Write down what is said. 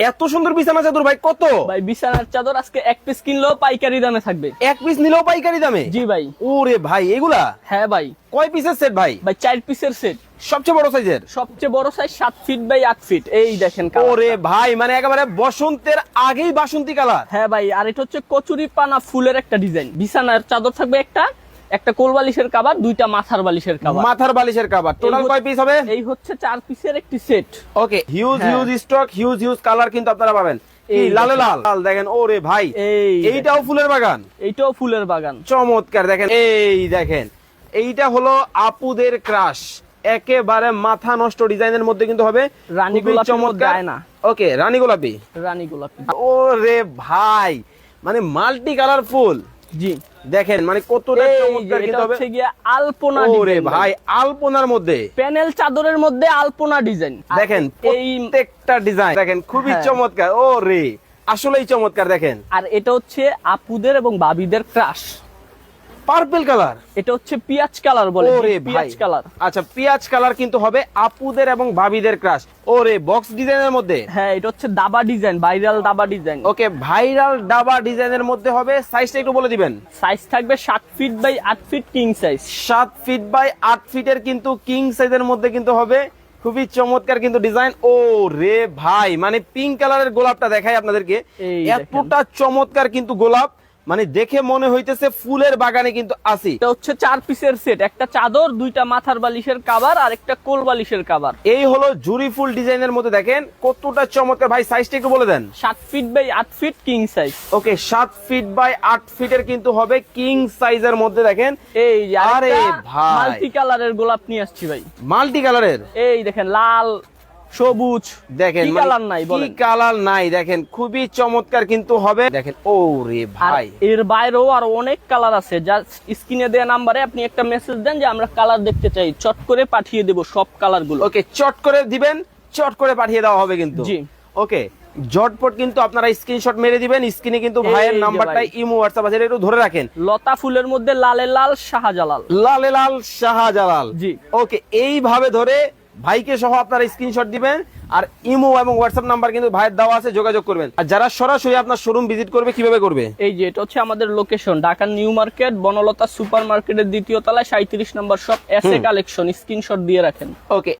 এত সুন্দর বিছানা চাদর ভাই কত? ভাই বিছানার চাদর আজকে এক পিস কিনলেও পাইকারি দামে থাকবে। এক পিস নিলেও পাইকারি দামে? জি ভাই। ওরে ভাই এগুলা? হ্যাঁ ভাই। কয় পিসের সেট ভাই? ভাই চার পিসের সেট সবচেয়ে বড় সাইজের সবচেয়ে বড় সাইজ সাত ফিট বাই আট ফিট এই দেখেন ওরে ভাই মানে একেবারে বসন্তের আগেই বাসন্তী কালার হ্যাঁ ভাই আর এটা হচ্ছে কচুরি পানা ফুলের একটা ডিজাইন বিছানার চাদর থাকবে একটা একটা কোল বালিশের কাবার দুইটা মাথার বালিশের কাবার মাথার বালিশের কাবার টোটাল কয় পিস হবে? এই হচ্ছে চার পিসের একটি set okay huge. Huge stock huge huge colour কিন্তু আপনারা পাবেন। এই এই লালে দেখেন। লাল? লাল দেখেন ওরে ভাই। এইটাও ফুলের বাগান? এইটাও ফুলের বাগান। চমৎকার দেখেন এই দেখেন। এইটা হলো আপুদের ক্রাশ একেবারে মাথা নষ্ট ডিজাইনের মধ্যে কিন্তু হবে। রানী গোলাপের মধ্যে ওকে রানী গোলাপি। রানী গোলাপি। ওরে ভাই মানে মাল্টি কালারফুল। জি। দেখেন মানে কতটা চমৎকার কিন্তু হচ্ছে গিয়ে আলপনা ওরে ভাই আলপনার মধ্যে। প্যানেল চাদরের মধ্যে আলপনা ডিজাইন। দেখেন এই প্রত্যেকটা ডিজাইন দেখেন খুবই চমৎকার চমৎকার। ওরে আসলেই চমৎকার দেখেন। আর এটা হচ্ছে আপুদের এবং বাবিদের ক্রাশ পার্পল কালার এটা হচ্ছে পিয়াজ কালার বলে ওরে পিয়াজ কালার। আচ্ছা পেঁয়াজ কালার কিন্তু হবে আপুদের এবং ভাবিদের ক্রাশ ওরে বক্স ডিজাইনের মধ্যে? হ্যাঁ এটা হচ্ছে দাবা ডিজাইন ভাইরাল দাবা ডিজাইন ওকে ভাইরাল ডাবা ডিজাইনের মধ্যে হবে সাইজটা একটু বলে দিবেন। সাইজ থাকবে সাত ফিট বাই আট ফিট কিং সাইজ সাত ফিট বাই আট ফিটের কিন্তু কিং সাইজের মধ্যে কিন্তু হবে। খুবই চমৎকার কিন্তু ডিজাইন ও রে ভাই মানে পিঙ্ক কালারের গোলাপটা দেখাই আপনাদেরকে। এতটা চমৎকার কিন্তু গোলাপ। মানে দেখে মনে হইতেছে ফুলের বাগানে কিন্তু আসি এটা হচ্ছে চার পিসের সেট একটা চাদর দুইটা মাথার বালিশের কাবার আর একটা কোল বালিশের কাবার এই হলো জুরি ফুল ডিজাইনের মধ্যে দেখেন কতটা চমৎকার। ভাই সাইজটা একটু বলে দেন। সাত ফিট বাই আট ফিট কিং সাইজ ওকে সাত ফিট বাই আট ফিটের কিন্তু হবে কিং সাইজের মধ্যে দেখেন। এই আরে ভাই। মাল্টি কালারের গোলাপ নিয়ে আসছি ভাই। মাল্টি কালারের এই দেখেন লাল সবুজ। দেখেন মানে কালার নাই কি কালার নাই দেখেন খুবই চমৎকার কিন্তু হবে। দেখেন ও রে ভাই। এর বাইরেও আর অনেক কালার আছে। যা স্ক্রিনে দেওয়া নাম্বারে আপনি একটা মেসেজ দেন যে আমরা কালার দেখতে চাই। চট করে পাঠিয়ে দেব সব কালারগুলো ওকে চট করে দিবেন চট করে পাঠিয়ে দেওয়া হবে কিন্তু। জি। ওকে জটপট কিন্তু আপনারা স্ক্রিনশট মেরে দিবেন। স্ক্রিনে কিন্তু ভাইয়ের নাম্বারটা ইমো হোয়াটসঅ্যাপ আছে একটু ধরে রাখেন। লতা ফুলের মধ্যে লালে লাল শাহজালাল। লালে লাল শাহজালাল। জি। ওকে এইভাবে ধরে ভাইকে সহ আপনারা স্ক্রিনশট দিবেন আর ইমো এবং হোয়াটসঅ্যাপ নাম্বার কিন্তু ভাইয়ের দেওয়া আছে যোগাযোগ করবেন। আর যারা সরাসরি আপনার শোরুম ভিজিট করবে কীভাবে করবে? এই যে এটা হচ্ছে আমাদের location Dhaka New Market Banalata super মার্কেটের দ্বিতীয় তলায় সাঁত্রিশ নম্বর shop S A collection screenshot দিয়ে রাখেন। ওকে